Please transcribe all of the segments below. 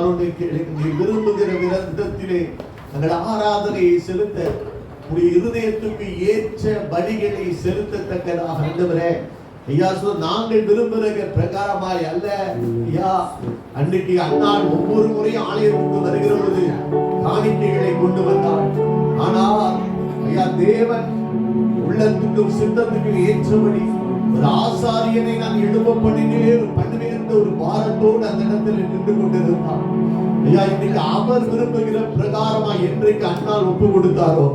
நீ விரும்புகிற விதத்திலே தங்கள் ஆராதனையை செலுத்த உடைய இருதயத்துக்கு ஏற்ற பலிகளை செலுத்தத்தக்கதாக ஆண்டவரே. ஐயா சொல் நாங்கள் விரும்புகிற பிரகாரமாய் அல்ல. ஐயா அன்னைக்கு அண்ணாள் ஒவ்வொரு முறையும் ஆலயத்துக்கு வருகிற பொழுது காணிக்கைகளை கொண்டு வந்தார் ஆனால் ஐயா தேவன் உள்ளத்துக்கும் சித்தத்துக்கும் ஏற்றபடி ஒரு ஆசாரியனை நான் எழுப்ப பண்ணினேன் பண்ணுவேன் என்ற ஒரு பாரத்தோடு அந்த இடத்தில் நின்று கொண்டிருந்தார் ஐயா இன்னைக்கு அவர் விரும்புகிற பிரகாரமா என்றைக்கு அண்ணால் ஒப்பு கொடுத்தாரோ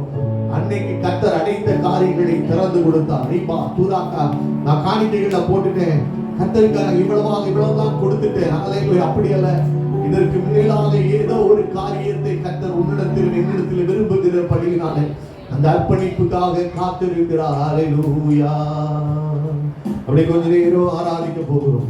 அன்னைக்கு கத்தர் அடைத்த காரியங்களை திறந்து கொடுத்தார். நீப்பா தூராக்கா நான் காணிக்கைகளை போட்டுட்டேன். கத்தருக்காக இவ்வளவாக இவ்வளவுதான் கொடுத்துட்டேன். அதே அப்படி அல்ல இதற்கு மேலாக ஏதோ ஒரு காரியத்தை கத்தர் உன்னிடத்தில் என்னிடத்தில் விரும்புகிற படியினாலே அந்த அர்ப்பணிப்புக்காக காத்திருக்கிறார். ஹalleluya அப்படி கொஞ்ச நேரம் ஆராதிக்க போகிறோம்.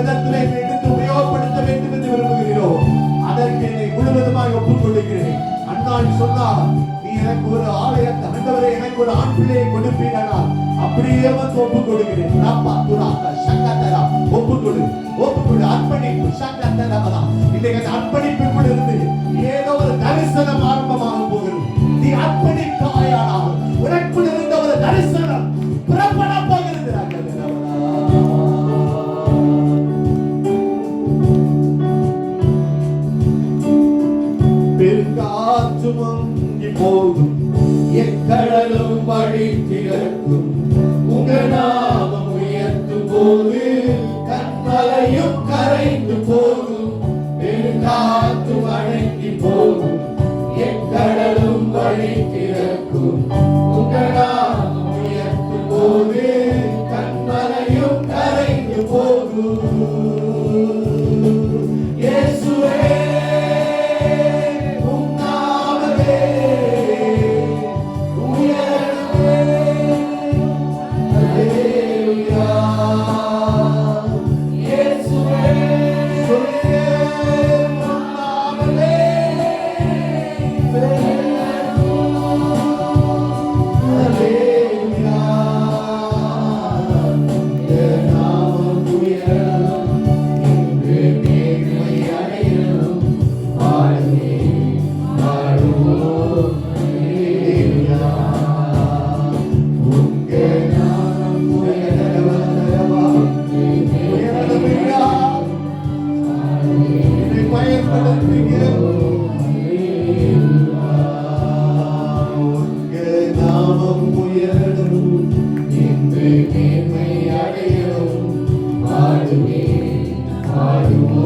விதத்திலே எடுத்து உபயோகப்படுத்த வேண்டும் என்று விரும்புகிறோம் அதற்கு என்னை முழுவதுமாக ஒப்புக்கொள்கிறேன் அண்ணாள் சொன்னார் நீ எனக்கு ஒரு ஆலயத்தை ஆண்டவரை எனக்கு ஒரு ஆண் பிள்ளையை கொடுப்பீனா அப்படியே வந்து ஒப்புக்கொடுகிறேன் ரப்பா துராக்கா சங்கத்தரா ஒப்புக்கொடு ஒப்புக்கொடு அர்ப்பணிப்பு சங்கத்தரா இன்றைக்கு அந்த அர்ப்பணிப்புக்குள் இருந்து ஏதோ ஒரு தரிசனம் ஆரம்பமாக போகிறது. நீ அர்ப்பணிப்பு முழுதும் போதும் எக்கடலும் வழி திறக்கும். உகநாமம் உயர்த்து போது கண்மலையும் கரைந்து போகும். பெருங்காற்று வழங்கி போகும். எக்கடலும் வழி திறக்கும். உகநாமம் உயர்த்து போது கண்மலையும் கரைந்து போகும். இயேசுவே I do.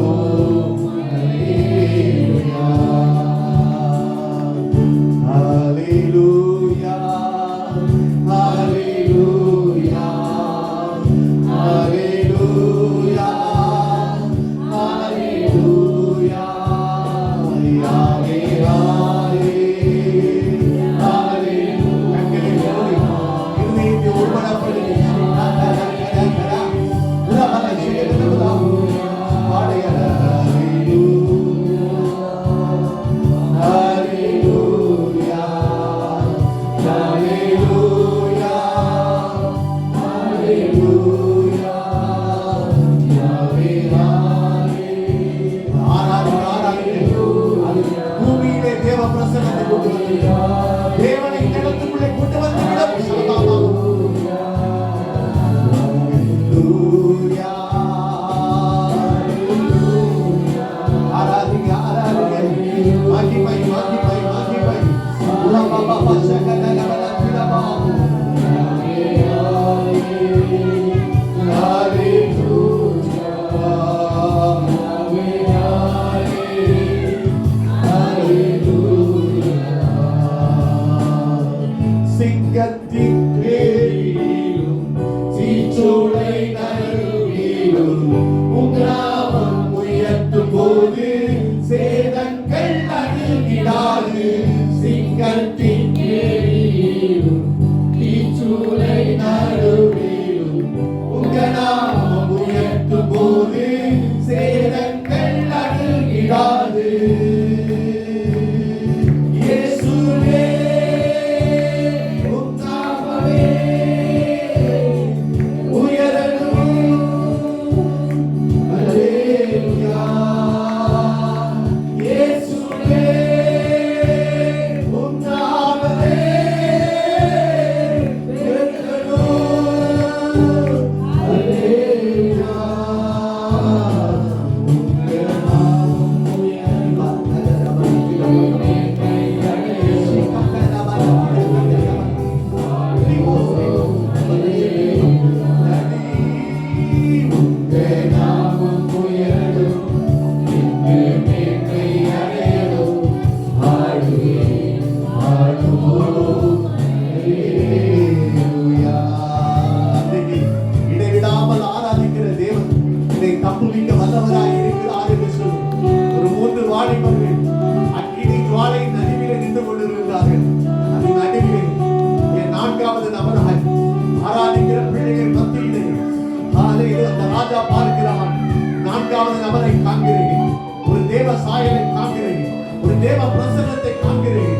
தேவ பிரசன்னத்தை காண்கிறேன்.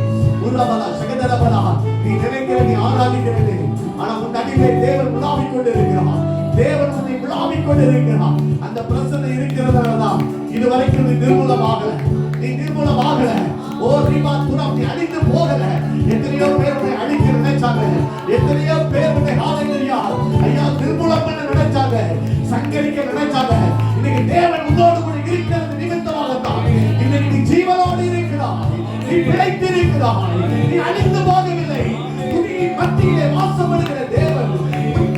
உருளபலா சகதரபலா நீ நினைக்கிற நீ ஆராதிக்கிறது. ஆனா உன் அடியிலே தேவன் விழாவிக் கொண்டிருக்கிறான் தேவன் உன்னை விழாவிக் கொண்டிருக்கிறான் அந்த பிரசன்னம் இருக்கிறதுனாலதான் இதுவரைக்கும் நீ நிர்மூலமாகல. நீ நிர்மூலமாகல. ஓ ரீமா துரம் நீ அழிந்து போகல. எத்தனையோ பேர் உன்னை அழிக்க நினைச்சாங்க. எத்தனையோ பேர் உன்னை ஹalleluya ஐயா நிர்மூலம் பண்ண நினைச்சாங்க. சங்கரிக்க நினைச்சாங்க. இன்னைக்கு தேவன் உன்னோடு பிழைத்திருக்கிறாய் நீ அழிந்து போகவில்லை துதியின் மத்தியிலே வாசப்படுகிற தேவன்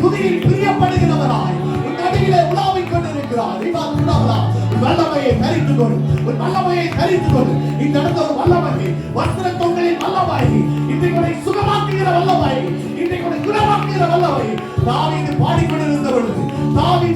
துதியில் பிரியப்படுகிறவராய் உன் அடியிலே உலாவிக் கொண்டிருக்கிறார். ரீமா துராவலா வல்லமையை தரித்து கொள். உன் வல்லமையை தரித்து கொள். இந்த இடத்துல ஒரு வல்லமை. வஸ்திர தொங்கலின் இன்றைக்கு உன்னை சுகமாக்குகிற இன்றைக்கு உன்னை குணமாக்குகிற பாடிக்கொண்டிருந்த பொழுது தாவி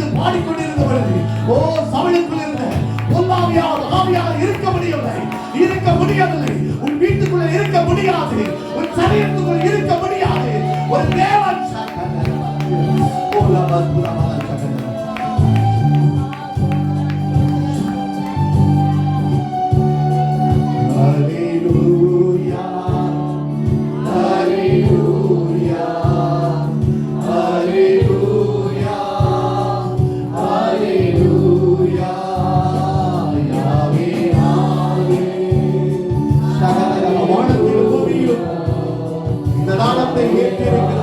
வானத்திலும் பூமியிலும் இந்த நாமத்தை ஏற்றிருக்கிறார்.